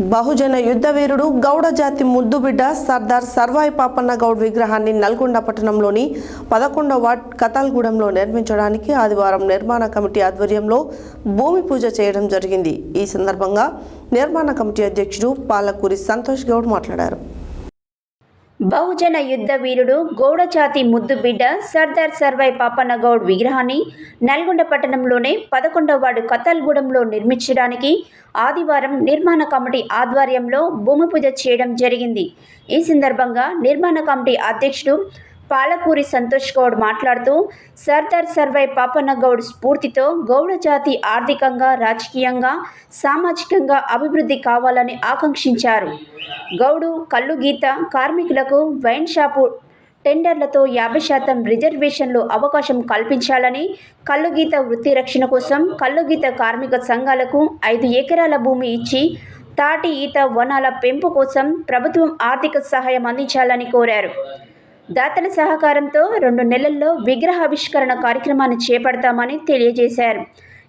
బహుజన యుద్ధ వీరుడు గౌడ జాతి ముద్దుబిడ్డ సర్దార్ సర్వాయి పాపన్న గౌడ్ విగ్రహాన్ని నల్గొండ పట్టణంలోని పదకొండవ వార్డ్ కతాల్గూడెంలో నిర్మించడానికి ఆదివారం నిర్మాణ కమిటీ ఆధ్వర్యంలో భూమి పూజ చేయడం జరిగింది. ఈ సందర్భంగా నిర్మాణ కమిటీ అధ్యక్షుడు పాలకూరి సంతోష్ గౌడ్ మాట్లాడారు. బహుజన యుద్ధ వీరుడు గౌడజాతి ముద్దు బిడ్డ సర్దార్ సర్వై పాపన్నగౌడ్ విగ్రహాన్ని నల్గొండ పట్టణంలోనే పదకొండవ వార్డు కతల్గూడెంలో నిర్మించడానికి ఆదివారం నిర్మాణ కమిటీ ఆధ్వర్యంలో భూమి పూజ చేయడం జరిగింది. ఈ సందర్భంగా నిర్మాణ కమిటీ అధ్యక్షుడు పాలపూరి సంతోష్ గౌడ్ మాట్లాడుతూ సర్దార్ సర్వై పాపన్న గౌడ్ స్ఫూర్తితో గౌడ జాతి ఆర్థికంగా రాజకీయంగా సామాజికంగా అభివృద్ధి కావాలని ఆకాంక్షించారు. గౌడు కళ్ళు గీత కార్మికులకు వైన్ షాపు టెండర్లతో యాభై శాతం రిజర్వేషన్లు అవకాశం కల్పించాలని కల్లుగీత వృత్తి రక్షణ కోసం కల్లుగీత కార్మిక సంఘాలకు ఐదు ఎకరాల భూమి ఇచ్చి తాటి ఈత వనాల పెంపు కోసం ప్రభుత్వం ఆర్థిక సహాయం అందించాలని కోరారు. దాతల సహకారంతో రెండు నెలల్లో విగ్రహావిష్కరణ కార్యక్రమాన్ని చేపడతామని తెలియజేశారు.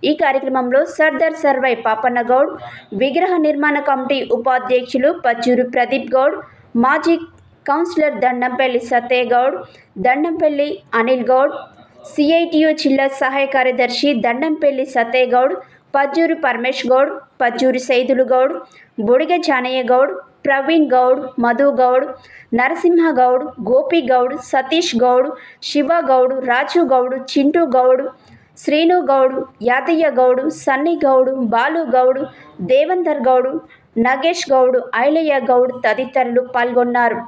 ఈ కార్యక్రమంలో సర్దార్ సర్వై పాపన్న గౌడ్ విగ్రహ నిర్మాణ కమిటీ ఉపాధ్యక్షులు పచ్చూరు ప్రదీప్ గౌడ్ మాజీ కౌన్సిలర్ దండంపల్లి సత్య గౌడ్ దండంపల్లి అనిల్ గౌడ్ సిఐటియు జిల్లా సహాయ కార్యదర్శి దండంపల్లి సత్య గౌడ్ పజ్జూరు పరమేష్ గౌడ్ పజ్జూరి సైదులు గౌడ్ బుడిగ జానయ్య గౌడ్ ప్రవీణ్ గౌడ్ మధు గౌడ్ నరసింహ గౌడ్ గోపి గౌడ్ సతీష్ గౌడ్ శివ గౌడ్ రాజు గౌడ్ చింటూ గౌడ్ శ్రీను గౌడ్ యాదయ్య గౌడ్ సన్నీ గౌడ్ బాలు గౌడ్ దేవందర్ గౌడ్ నగేష్ గౌడ్ ఐలయ్య గౌడ్ తదితరులు పాల్గొన్నారు.